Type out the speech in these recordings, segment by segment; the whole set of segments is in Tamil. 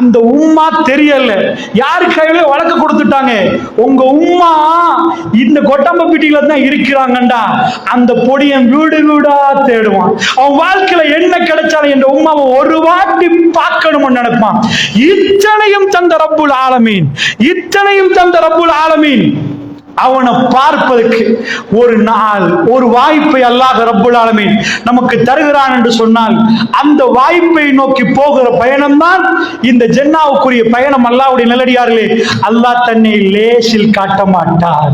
அந்த உம்மா தெரியல. யாரு கையில வழக்கு கொடுத்துட்டாங்க? உங்க உம்மா இந்த கொட்டம்பப்பட்டியில தான் இருக்கிறாங்கண்டா. அந்த பொடியன் வீடு வீடா தேடுவான். அவன் வாழ்க்கையில என்ன கிடைச்சாலும் என்ற உம்மாவை ஒரு வாட்டி பார்க்கணும்னு நினைப்பான். இத்தனையும் தந்த ரப்புல் ஆலமீன். இத்தனையும் தந்த ரப்புல் ஆலமீன். அவனை பார்ப்பதற்கு ஒரு நாள் ஒரு வாய்ப்பை அல்லாஹ் ரப்புல் நமக்கு தருகிறான் என்று சொன்னால் அந்த வாய்ப்பை நோக்கி போகிற பயணம்தான் இந்த ஜென்னாவுக்குரிய பயணம். அல்லாவுடைய நிலடியார்களே அல்லாஹ் தன்னை லேசில் காட்ட மாட்டார்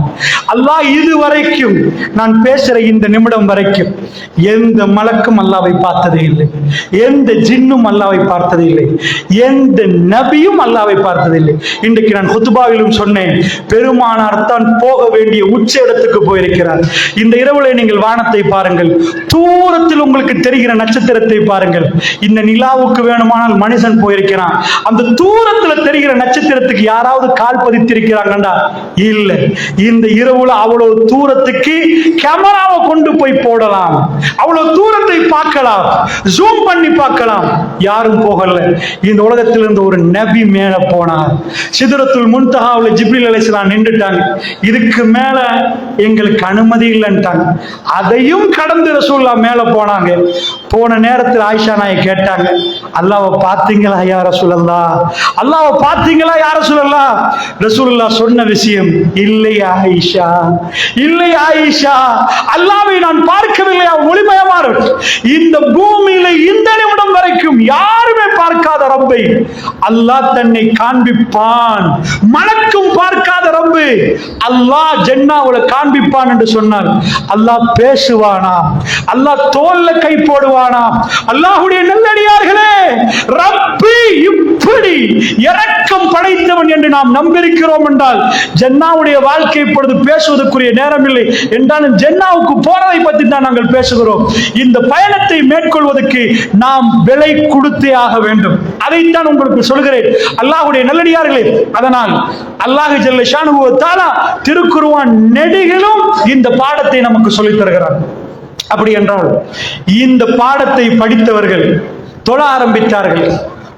அல்லாஹ் இதுவரைக்கும் நான் பேசுற இந்த நிமிடம் வரைக்கும் எந்த மலக்கும் அல்லாவை பார்த்ததே இல்லை. எந்த ஜின்னும் அல்லாவை பார்த்ததே இல்லை. எந்த நபியும் அல்லாவை பார்த்ததில்லை. இன்றைக்கு நான் குத்துபாவிலும் சொன்னேன் பெருமானார் தான் போக வேண்டிய உச்ச இடத்துக்கு போயிருக்கிறார். இந்த இரவுல நீங்கள் வானத்தை பாருங்கள். தூரத்தில் உங்களுக்கு தெரிகிற நட்சத்திரத்தை பாருங்கள். இந்த நிலாவுக்கு வேணுமானால் மனுஷன் போயிருக்கிறான். அந்த தூரத்துல தெரிகிற நட்சத்திரத்துக்கு யாராவது கால் பதித்திருக்கிறாங்கண்டா? இல்ல. இந்த இரவுல அவ்வளவு தூரத்துக்கு கேமராவை கொண்டு போய் போடலாம். அவ்வளவு தூரத்தை பார்க்கலாம். ஜூம் பண்ணி பார்க்கலாம். யாரும் போகல. இந்த உலகத்தில் இருந்து ஒரு நபி மேல போனார். சிதறத்துள் முன்தகாவில் ஜிப்ரில் அலைஹிஸ்ஸலாம் நின்றுட்டாங்க. இது இதுக்கு மேல எங்களுக்கு அனுமதி இல்லைன்ட்டாங்க. அதையும் கடந்து ரசூல்லா மேல போனாங்க. போன நேரத்தில் ஆயிஷா நாயை கேட்டாங்க. அல்லாவை பார்த்தீங்களா யார ரசூலல்லா? அல்லாவை பார்த்தீங்களா யார ரசூலல்லா? ரசூல்லா சொன்ன விஷயம் இல்லை ஆயிஷா? இல்லை ஆயிஷா? அல்லாவை நான் பார்க்கவில்லையா? ஒளிமயமா இந்த பூமியில இந்த நிமிடம் வரைக்கும் யாருமே பார்க்காத ரப்பை. அல்லாஹ் தன்னை காண்பிப்பான். மலக்கும் பார்க்காத ரப்பு. அல்லாஹ் ஜென்னாவுல காண்பிப்பான் என்று சொன்னால் அல்லாஹ் பேசுவானா? அல்லாஹ் தோல்ல கை போடுவானா? அல்லாஹ்வுடைய நல்லடியார்களே ரப்பி இப்படி இரக்கம் படைத்தவன் என்று நாம் நம்பியிருக்கிறோம் என்றால் ஜென்னாவுடைய வாழ்க்கை இப்பொழுது பேசுவதற்குரிய நேரம் இல்லை என்றாலும் ஜென்னாவுக்கு போறதை பற்றி தான் நாங்கள் பேசுகிறோம். இந்த பயணத்தை மேற்கொள்வதற்கு நாம் விலை கொடுத்தே ஆக வேண்டும். அதைத்தான் உங்களுக்கு சொல்கிறேன். அல்லாஹுடைய நல்லடியார்களே அதனால் அல்லாஹ் ஜல்ல ஷானுவ திருக்குருவான் நெடுகிலும் இந்த பாடத்தை நமக்கு சொல்லித் தருகிறார். அப்படி என்றால் இந்த பாடத்தை படித்தவர்கள் தொழ ஆரம்பித்தார்கள்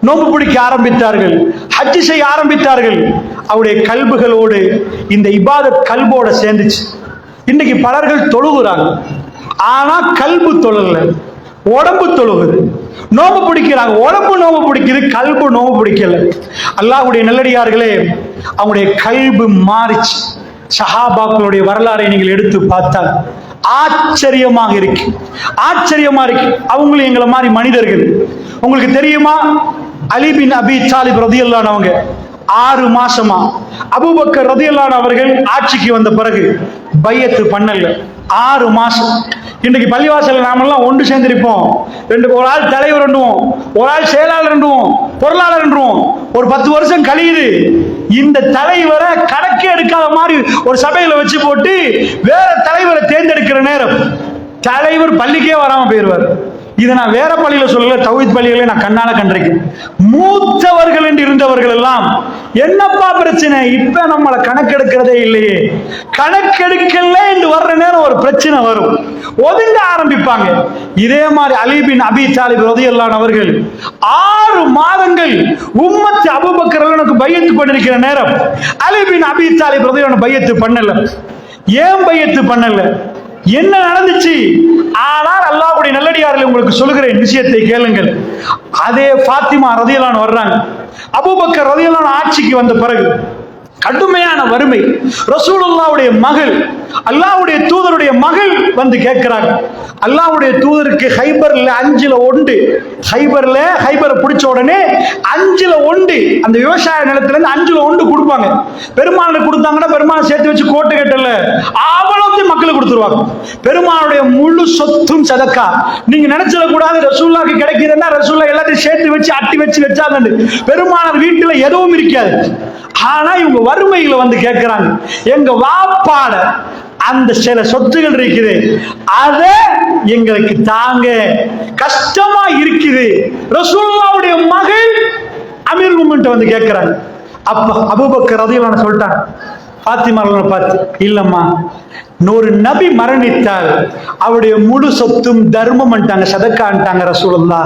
நோம்பு பிடிக்க ஆரம்பித்தார்கள் ஹஜ்ஜி செய்ய ஆரம்பித்தார்கள் அவருடைய கல்புகளோடு இந்த இபாதத் கல்போட சேர்ந்துச்சு. இன்னைக்கு பலர்கள் தொழுகிறாங்க. ஆனா கல்பு தொழல உடம்பு தொழுகுது. நோம்பு பிடிக்கிறாங்க உடம்பு நோம்பு பிடிக்குது கல்பு நோம்பு பிடிக்கல. அல்லாஹுடைய நல்லடியார்களே அவங்களுடைய கல்பு மாறிச்சு. சஹாபாக்களுடைய வரலாறை நீங்கள் எடுத்து பார்த்தால் ஆச்சரியமாக இருக்கு. ஆச்சரியமா இருக்கு. அவங்களும் எங்களை மாதிரி மனிதர்கள். உங்களுக்கு தெரியுமா? அலிபின் அபி சாலிப் ரதியல்லானவங்க ஆறு மாசமா அபுபக்கர் ரதியல்லான அவர்கள் ஆட்சிக்கு வந்த பிறகு பையத்து பண்ணல. ஆறு மாசம். இன்னைக்கு பள்ளிவாசல்ல நாமெல்லாம் ஒன்று சேர்ந்திருப்போம். ரெண்டு ஒரு ஆள் தலைவர் ரெண்டுவோம். ஒரு ஆள் செயலாளர் ரெண்டுவோம். பொருளாளர் ரெண்டுவோம். ஒரு பத்து வருஷம் கழியுது. இந்த தலைவரை கணக்கே எடுக்காத மாதிரி ஒரு சபையில வச்சு போட்டு வேற தலைவரை தேர்ந்தெடுக்கிற நேரம். தலைவர் பள்ளிக்கே வராம போயிடுவார் இதை நான் வேற பள்ளியில சொல்லல தவித் பள்ளிகளை நான் கண்ணால கண்டிருக்கேன். மூத்தவர்கள் என்று இருந்தவர்கள் எல்லாம் என்னப்பா பிரச்சனை? இப்ப நம்மளை கணக்கெடுக்கிறதே இல்லையே. கணக்கெடுக்கல என்று வர்ற நேரம் ஒரு பிரச்சனை வரும். ஒதுங்க ஆரம்பிப்பாங்க. இதே மாதிரி அலிபின் அபி தாலிப் ரதியல்லான் அவர்கள் ஆறு மாதங்கள் உம்மத்து அபுபக்கரனுக்கு பையத்து பண்ணிருக்கிற நேரம். அலிபின் அபி தாலிப் ரதியல்லான் பையத்து பண்ணல. ஏன் பையத்து பண்ணல? என்ன நடந்துச்சு? ஆனால் அல்லாஹ்வுடைய நல்லடியார்கள் உங்களுக்கு சொல்லுகிறேன் விஷயத்தை கேளுங்கள். அதே ஃபாத்திமா ரதியலான் வர்றாங்க. அபுபக்கர் ரதியலான் ஆட்சிக்கு வந்த பிறகு கடுமையான வறுமை. ரசூலுல்லாவுடைய மகள் அல்லாஹ்வுடைய தூதருடைய மகள் வந்து கேட்கிறாங்க அல்லாஹ்வுடைய தூதருக்கு ஹைபர்ல அஞ்சுல ஒன்று ஹைபர்ல ஹைபரை பிடிச்ச உடனே அஞ்சுல ஒன்று அந்த விவசாய நிலத்துல இருந்து அஞ்சுல ஒன்று கொடுப்பாங்க. பெருமாளுக்கு கொடுத்தாங்கன்னா பெருமாள் சேர்த்து வச்சு கோட்டை கட்டல. அவ்வளோத்தையும் மக்களுக்கு கொடுத்துருவாங்க. பெருமாளுடைய முழு சொத்தும் சதக்கா. நீங்க நினைச்சிட கூடாது ரசூல்லாக்கு கிடைக்கிறதுன்னா ரசூல்லா எல்லாத்தையும் சேர்த்து வச்சு அட்டி வச்சு வச்சாங்க பெருமாள் வீட்டுல எதுவும் இருக்காது. ஆனா இவங்க வறுமையில வந்து கேட்கிறாங்க. எங்க வாப்பாட அந்த சில சொத்துகள் இருக்குது. அதை எங்களுக்கு தாங்க கஷ்டமா இருக்குது. ரசூல்லாவுடைய மகள் அமீர் முமெண்ட் வந்து கேட்கிறாங்க. அப்ப அபுபக்கர் ரதியல்லான சொல்லிட்டாங்க. பாத்திமா பார்த்து இல்லம்மா ஒரு நபி மரணித்தால் அவருடைய முழு சொத்தும் தர்மம் சதக்கான்ட்டாங்க ரசூலல்லா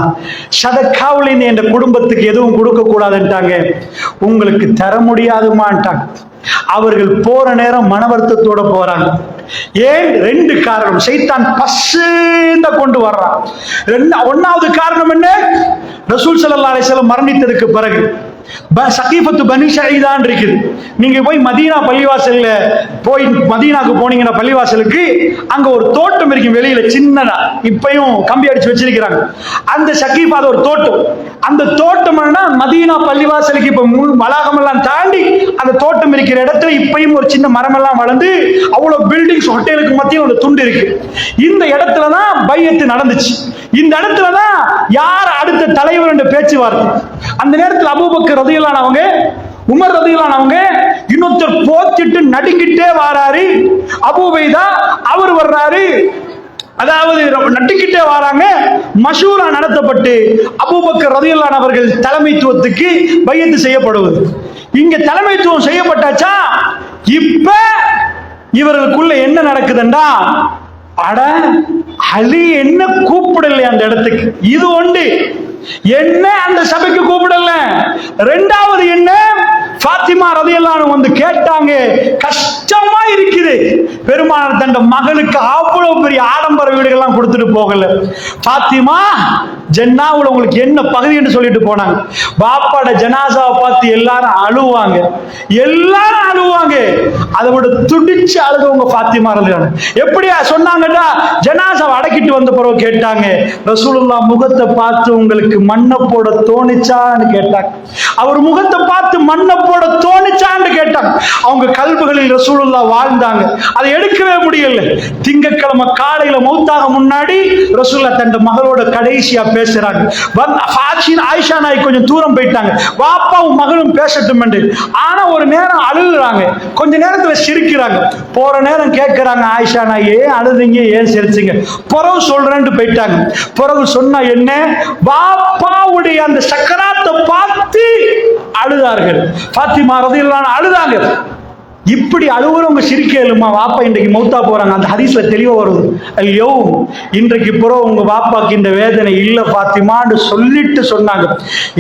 சதக்காவுல என்ற குடும்பத்துக்கு எதுவும் கொடுக்க கூடாதுன்ட்டாங்க உங்களுக்கு தர முடியாதுமான்ட்டாங்க அவர்கள் போற நேரம் மன வருத்தத்தோட போறாங்க. ஏன்? ரெண்டு காரணம். சைத்தான் பசுந்த கொண்டு வர்றான். ரெண்டு ஒன்னாவது காரணம் என்ன? ரசூல் சல்லா அலைஹி மரணித்ததுக்கு பிறகு. சகீபத்து சகீஃபத்து பனி ஷஹீதான் இருக்குது. நீங்க போய் மதீனா பள்ளிவாசல்ல போய் மதீனாக்கு போனீங்கன்னா பள்ளிவாசலுக்கு அங்க ஒரு தோட்டம் இருக்கும். வெளியில சின்னதா. இப்பயும் கம்பி அடிச்சு வச்சிருக்கிறாங்க. அந்த சகீஃப் அது ஒரு தோட்டம். அந்த தோட்டம் மதீனா பள்ளிவாசலுக்கு இப்ப முழு வளாகம் எல்லாம் தாண்டி அந்த தோட்டம் இருக்கிற இடத்துல இப்பயும் ஒரு சின்ன மரம் எல்லாம் வளர்ந்து அவ்வளவு பில்டிங்ஸ் ஹோட்டலுக்கு மத்தியில் ஒரு துண்டு இருக்கு. இந்த இடத்துல தான் பையத்து நடந்துச்சு. இந்த இடத்துல தான் யார் அடுத்த தலைவர் என்ற பேச்சுவார்த்தை. அந்த நேரத்தில் அபூபக்கர் ரதியலானவங்க உமர் ரதியலானவங்க இன்னொருத்தர் போத்திட்டு நடுங்கிட்டே வாராரு. அபூபைதா அவர் வர்றாரு. அதாவது நட்டுக்கிட்டே வராங்க. மஷூரா நடத்தப்பட்டு அபூபக்கர் ரதியல்லான் அவர்கள் தலைமைத்துவத்துக்கு பையத்து செய்யப்படுவது. இங்க தலைமைத்துவம் செய்யப்பட்டாச்சா? இப்ப இவர்களுக்குள்ள என்ன நடக்குதுண்டா? அட அலி என்ன கூப்பிடல அந்த இடத்துக்கு. இது ஒன்று என்ன அந்த சபைக்கு கூப்பிடல? ரெண்டாவது என்ன? பாத்திமா ரதையெல்லாம் வந்து கேட்டாங்க கஷ்டமா இருக்குது. பெருமானார் தன் மகனுக்கு அவ்வளவு பெரிய ஆடம்பர வீடுகள்லாம் கொடுத்துட்டு போகல. பாத்திமா ஜென்னாவுல உங்களுக்கு என்ன பகுதி? என்று சொல்லிட்டு போனாங்க. பாப்பாட ஜனாசாவை பார்த்து எல்லாரும் அழுவாங்க. எல்லாரும் அழுவாங்க. அதை விட துடிச்சு அழுதவங்க பாத்திமா இருந்தாங்க எப்படியா சொன்னாங்கடா? ஜனாசாவை அடக்கிட்டு வந்த பிறகு கேட்டாங்க ரசூலுல்லா முகத்தை பார்த்து உங்களுக்கு மண்ணை போட தோணிச்சான்னு கேட்டாங்க. அவர் முகத்தை பார்த்து மண்ணை போட தோணிச்சான்னு கேட்டாங்க அவங்க கல்புகளில் ரசூலுல்லா வாழ்ந்தாங்க. அதை எடுக்கவே முடியல. திங்கக்கிழமை காலையில மௌத்தாக முன்னாடி ரசூல்லா தன் மகளோட கடைசியா பேசுறாங்க. ஆயிஷா நாய் கொஞ்சம் தூரம் போயிட்டாங்க. வாப்பாவும் மகளும் பேசட்டும் என்று. ஆனா ஒரு நேரம் அழுகுறாங்க. கொஞ்ச நேரத்துல சிரிக்கிறாங்க. போற நேரம் கேட்கிறாங்க ஆயிஷா நாய் ஏன் அழுதுங்க? ஏன் சிரிச்சிங்க? பிறகு சொல்றேன்ட்டு போயிட்டாங்க. பிறகு சொன்னா என்ன? வாப்பாவுடைய அந்த சக்கராத்தை பார்த்து அழுதார்கள். பாத்திமா ரதியல்லாஹு அழுதாங்க. இப்படி அழுகுறவங்க சிரிக்க எழுமா வாப்பா இன்றைக்கு மௌத்தா போறாங்க. அந்த ஹதீஸ்ல தெளிவா வருது. ஐயோ இன்றைக்கு பிறகு உங்க வாப்பாக்கு இந்த வேதனை இல்ல பாத்திமான்னு சொல்லிட்டு சொன்னாங்க.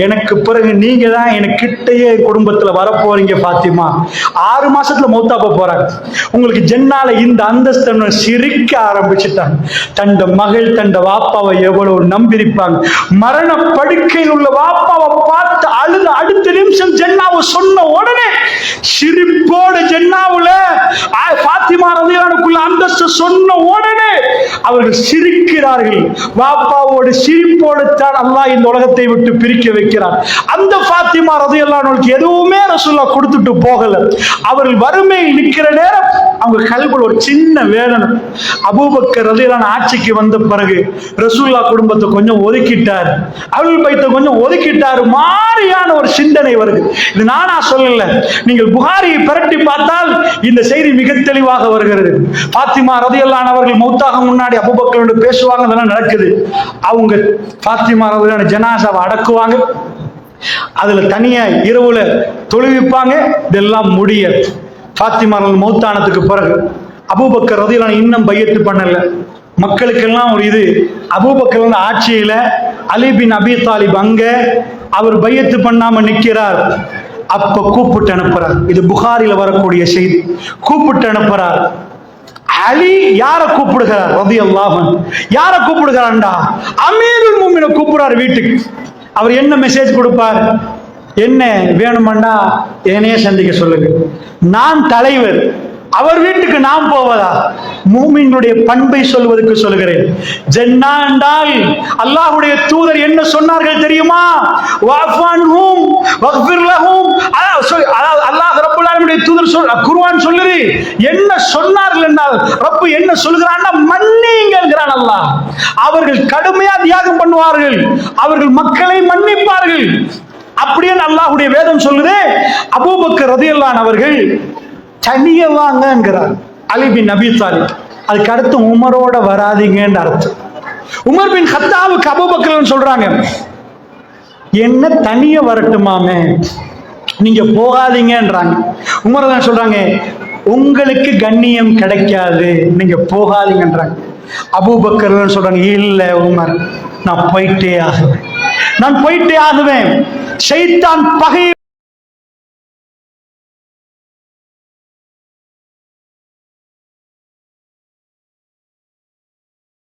எனக்கு பிறகு நீங்க தான் எனக்கு கிட்டையே குடும்பத்துல வரப்போறீங்க பாத்திமா ஆறு மாசத்துல மௌத்தா போக போறாங்க உங்களுக்கு ஜென்னால இந்த அந்தஸ்து சிரிக்க ஆரம்பிச்சுட்டாங்க. தண்ட மகள் தண்ட வாப்பாவை எவ்வளவு நம்பியிருப்பாங்க. மரண படுக்கையில் உள்ள வாப்பாவை பார்த்து அழுது அடுத்த நிமிஷம் ஜென்னாவை சொன்ன உடனே சிரிப்போடு ஜென்னாவுல ஆ- பாத்திமா ரதியானுக்குள்ள அந்தஸ்து சொன்ன உடனே அவர்கள் சிரிக்கிறார்கள். வாப்பாவோடு சிரிப்போடு தான் அல்லாஹ் இந்த உலகத்தை விட்டு பிரிக்க வைக்கிறார் அந்த பாத்திமா ரதியல்லானுக்கு எதுவுமே ரசூல்லா கொடுத்துட்டு போகல. அவர்கள் வறுமை நிற்கிற நேரம் அவங்க கல்வியில் ஒரு சின்ன வேதனை. அபூபக்கர் ரதிலான ஆட்சிக்கு வந்த பிறகு ரசூல்லா குடும்பத்தை கொஞ்சம் ஒதுக்கிட்டார். அருள் பைத்தை கொஞ்சம் ஒதுக்கிட்டார் மாறியான ஒரு சிந்தனை வருது. இது நானா சொல்லல. நீங்கள் புகாரியை பிரட்டி பார்த்தால் இந்த செய்தி மிக தெளிவாக வருகிறது. பாத்திமா ரதியல்லான் அவர்கள் மௌத்தாக முன்னாடி அபூபக்கரோடு பேசுவாங்க அதெல்லாம் நடக்குது. அவங்க பாத்திமா ரதியான ஜனாசாவை அடக்குவாங்க. அதுல தனியா இரவுல தொழுவிப்பாங்க. இதெல்லாம் முடிய பாத்திமார்கள் மௌத்தானத்துக்கு பிறகு அபூபக்கர் ரதியல்லான் இன்னும் பையத்து பண்ணல. மக்களுக்கெல்லாம் ஒரு இது. அபூபக்கர் வந்து ஆட்சியில அலி பின் அபி தாலிப் அங்க அவர் பையத்து பண்ணாம நிற்கிறார் அப்ப கூப்பிட்டு அனுப்புறார். இது புகாரில வரக்கூடிய செய்தி. கூப்பிட்டு அனுப்புறார். அலி யார கூப்பிடுகிறார்? ரதி அல்லாஹன் யார கூப்பிடுகிறான்டா அமீருல் மூமின கூப்பிடுறார் வீட்டுக்கு. அவர் என்ன மெசேஜ் கொடுப்பார்? என்ன வேணுமண்டா என்னையே சந்திக்க சொல்லுங்க. நான் தலைவர் அவர் வீட்டுக்கு நாம் போவதா? மூமின்களுடைய பண்பை சொல்வதற்கு சொல்கிறேன் ஜன்னா என்றால் அல்லாஹ்வுடைய தூதர் என்ன சொன்னார்கள் தெரியுமா? வஃபான்ஹும் வஃபிர்லஹும் அல்லாஹ் சொல்- அல்லாஹ் ரப்பல் ஆலமீனுடைய தூதர் சொல் குர்ஆன் சொல்லுது. என்ன சொன்னார்கள் என்றால் ரப்பு என்ன சொல்கிறான்னா மன்னிங்கள்ங்கிறான் அல்லாஹ். அவர்கள் கடுமையா தியாகம் பண்ணுவார்கள். அவர்கள் மக்களை மன்னிப்பார்கள். அப்படியே அல்லாஹுடைய வேதம் சொல்லுது. அபூபக்கர் ரதியல்லான் அவர்கள் தனிய வாங்கங்கிறார். அலி பின் நபி தாலிப். அதுக்கு அடுத்து உமரோட வராதீங்கன்னு அர்த்தம். உமர் பின் ஹத்தாவுக்கு அபூபக்கர்னு சொல்றாங்க. என்ன தனிய வரட்டுமாமே? நீங்க போகாதீங்கன்றாங்க. உமர் தான் சொல்றாங்க உங்களுக்கு கண்ணியம் கிடைக்காது நீங்க போகாதீங்கன்றாங்க. அபூபக்கர் சொல்றாங்க இல்ல உமர் நான் போயிட்டே ஆகுவேன். நான் போயிட்டே ஆகுவேன். সেই টান